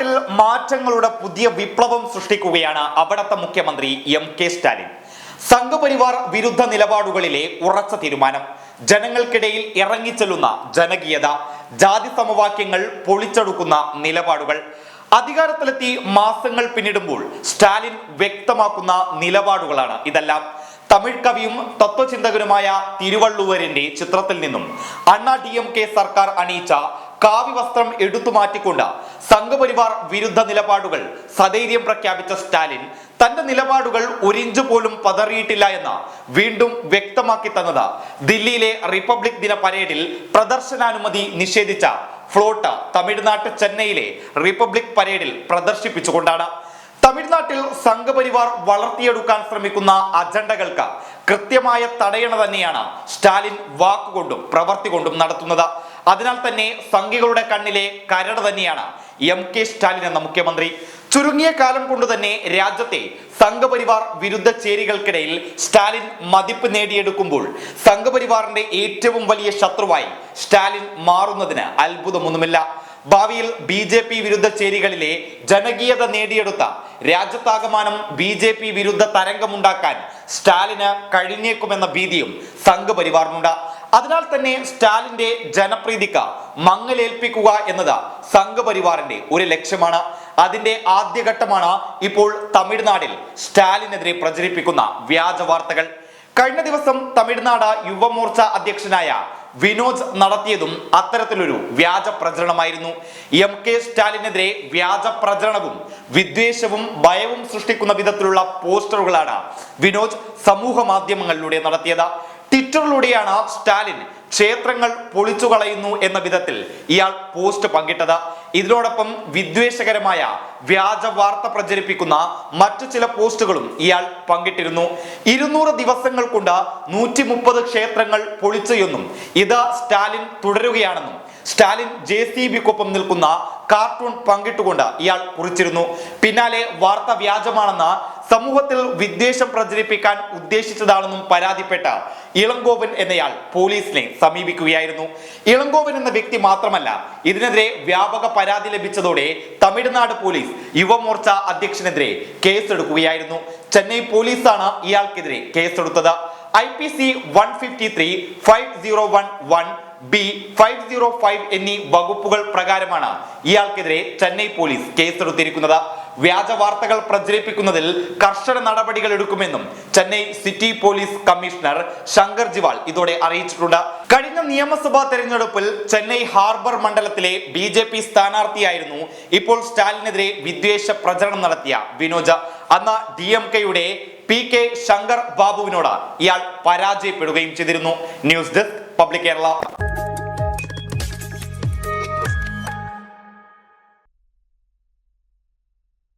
തമിഴ്നാട്ടിൽ മാറ്റങ്ങളുടെ പുതിയ വിപ്ലവം സൃഷ്ടിക്കുകയാണ് അവിടത്തെ മുഖ്യമന്ത്രി എം കെ സ്റ്റാലിൻ. സംഘപരിവാർ വിരുദ്ധ നിലപാടുകളിലെ ഉറച്ച തീരുമാനം. ജനങ്ങൾക്കിടയിൽ ഇറങ്ങിച്ചെല്ലുന്ന ജനകീയത ജാതി സമവാക്യങ്ങൾ പൊളിച്ചെടുക്കുന്ന നിലപാടുകൾ. അധികാരത്തിലെത്തി മാസങ്ങൾ പിന്നിടുമ്പോൾ സ്റ്റാലിൻ വ്യക്തമാക്കുന്ന നിലപാടുകളാണ് ഇതെല്ലാം. തമിഴ് കവിയും തത്വചിന്തകനുമായ തിരുവള്ളുവരിന്റെ ചിത്രത്തിൽ നിന്നും അണ്ണാ ഡി എം കെ സർക്കാർ അണിയിച്ച കാവ്യവസ്ത്രം എടുത്തു മാറ്റിക്കൊണ്ട് സംഘപരിവാർ വിരുദ്ധ നിലപാടുകൾ സധൈര്യം പ്രഖ്യാപിച്ച സ്റ്റാലിൻ തന്റെ നിലപാടുകൾ ഒരിഞ്ചു പോലും പതറിയിട്ടില്ല എന്ന് വീണ്ടും വ്യക്തമാക്കി തന്നത് ദില്ലിയിലെ റിപ്പബ്ലിക് ദിന പരേഡിൽ പ്രദർശനാനുമതി നിഷേധിച്ച ഫ്ലോട്ട് തമിഴ്നാട്ട് ചെന്നൈയിലെ റിപ്പബ്ലിക് പരേഡിൽ പ്രദർശിപ്പിച്ചുകൊണ്ടാണ്. തമിഴ്നാട്ടിൽ സംഘപരിവാർ വളർത്തിയെടുക്കാൻ ശ്രമിക്കുന്ന അജണ്ടകൾക്ക് കൃത്യമായ തടയണ തന്നെയാണ് സ്റ്റാലിൻ വാക്കുകൊണ്ടും പ്രവർത്തി കൊണ്ടും നടത്തുന്നത്. അതിനാൽ തന്നെ സംഘികളുടെ കണ്ണിലെ കരട് തന്നെയാണ് എം കെ സ്റ്റാലിൻ എന്ന മുഖ്യമന്ത്രി. ചുരുങ്ങിയ കാലം കൊണ്ട് തന്നെ രാജ്യത്തെ സംഘപരിവാർ വിരുദ്ധ ചേരികൾക്കിടയിൽ സ്റ്റാലിൻ മതിപ്പ് നേടിയെടുക്കുമ്പോൾ സംഘപരിവാറിന്റെ ഏറ്റവും വലിയ ശത്രുവായി സ്റ്റാലിൻ മാറുന്നതിന് അത്ഭുതമൊന്നുമില്ല. ഭാവിയിൽ ബി ജെ പി വിരുദ്ധ ചേരികളിലെ ജനകീയത നേടിയെടുത്ത രാജ്യത്താകമാനം ബി ജെ പി വിരുദ്ധ തരംഗമുണ്ടാക്കാൻ സ്റ്റാലിന് കഴിഞ്ഞേക്കുമെന്ന ഭീതിയും സംഘപരിവാറിനുണ്ട്. അതിനാൽ തന്നെ സ്റ്റാലിന്റെ ജനപ്രീതിക്ക് മങ്ങലേൽപ്പിക്കുക എന്നത് സംഘപരിവാറിന്റെ ഒരു ലക്ഷ്യമാണ്. അതിന്റെ ആദ്യഘട്ടമാണ് ഇപ്പോൾ തമിഴ്നാട്ടിൽ സ്റ്റാലിനെതിരെ പ്രചരിപ്പിക്കുന്ന വ്യാജ വാർത്തകൾ. കഴിഞ്ഞ ദിവസം തമിഴ്നാട് യുവമോർച്ച അധ്യക്ഷനായ വിനോദ് നടത്തിയതും അത്തരത്തിലൊരു വ്യാജ പ്രചരണമായിരുന്നു. എം കെ സ്റ്റാലിനെതിരെ വ്യാജ പ്രചരണവും വിദ്വേഷവും ഭയവും സൃഷ്ടിക്കുന്ന വിധത്തിലുള്ള പോസ്റ്ററുകളാണ് വിനോദ് സമൂഹ മാധ്യമങ്ങളിലൂടെ നടത്തിയത്. ട്വിറ്ററിലൂടെയാണ് സ്റ്റാലിൻ. ക്ഷേത്രങ്ങൾ പൊളിച്ചു കളയുന്നു എന്ന വിധത്തിൽ ഇയാൾ പോസ്റ്റ് പങ്കിട്ടത്. ഇതിനോടൊപ്പം വിദ്വേഷകരമായ വ്യാജ വാർത്ത പ്രചരിപ്പിക്കുന്ന മറ്റു ചില പോസ്റ്റുകളും ഇയാൾ പങ്കിട്ടിരുന്നു. ഇരുന്നൂറ് ദിവസങ്ങൾ കൊണ്ട് നൂറ്റി മുപ്പത് ക്ഷേത്രങ്ങൾ പൊളിച്ചു എന്നും ഇത് സ്റ്റാലിൻ തുടരുകയാണെന്നും സ്റ്റാലിൻ ജെ സി ബിക്കൊപ്പം നിൽക്കുന്ന കാർട്ടൂൺ പങ്കിട്ടുകൊണ്ട് ഇയാൾ കുറിച്ചിരുന്നു. പിന്നാലെ വാർത്ത വ്യാജമാണെന്ന് സമൂഹത്തിൽ വിദ്വേഷം പ്രചരിപ്പിക്കാൻ ഉദ്ദേശിച്ചതാണെന്നും പരാതിപ്പെട്ട ഇളങ്കോവൻ എന്നയാൾ പോലീസിനെ സമീപിക്കുകയായിരുന്നു. ഇളങ്കോവൻ എന്ന വ്യക്തി മാത്രമല്ല ഇതിനെതിരെ വ്യാപക പരാതി ലഭിച്ചതോടെ തമിഴ്നാട് പോലീസ് യുവമോർച്ച അധ്യക്ഷനെതിരെ കേസെടുക്കുകയായിരുന്നു. ചെന്നൈ പോലീസാണ് ഇയാൾക്കെതിരെ കേസെടുത്തത്. I P C one fifty three five zero one one B five zero five എന്നീ വകുപ്പുകൾ പ്രകാരമാണ് ഇയാൾക്കെതിരെ ചെന്നൈ പോലീസ് കേസെടുത്തിരിക്കുന്നത്. വ്യാജ വാർത്തകൾ പ്രചരിപ്പിക്കുന്നതിൽ കർശന നടപടികൾ എടുക്കുമെന്നും Chennai city police commissioner Shankar Jiwal ഇതോടെ അറിയിച്ചിട്ടുണ്ട്. കഴിഞ്ഞ നിയമസഭാ തെരഞ്ഞെടുപ്പിൽ ചെന്നൈ ഹാർബർ മണ്ഡലത്തിലെ ബി ജെ പി സ്ഥാനാർത്ഥിയായിരുന്നു ഇപ്പോൾ സ്റ്റാലിനെതിരെ വിദ്വേഷ പ്രചരണം നടത്തിയ വിനോജ. അന്ന് ഡി എം കെയുടെ പി കെ ശങ്കർ ബാബുവിനോട് ഇയാൾ പരാജയപ്പെടുകയും ചെയ്തിരുന്നു. News desk public Kerala.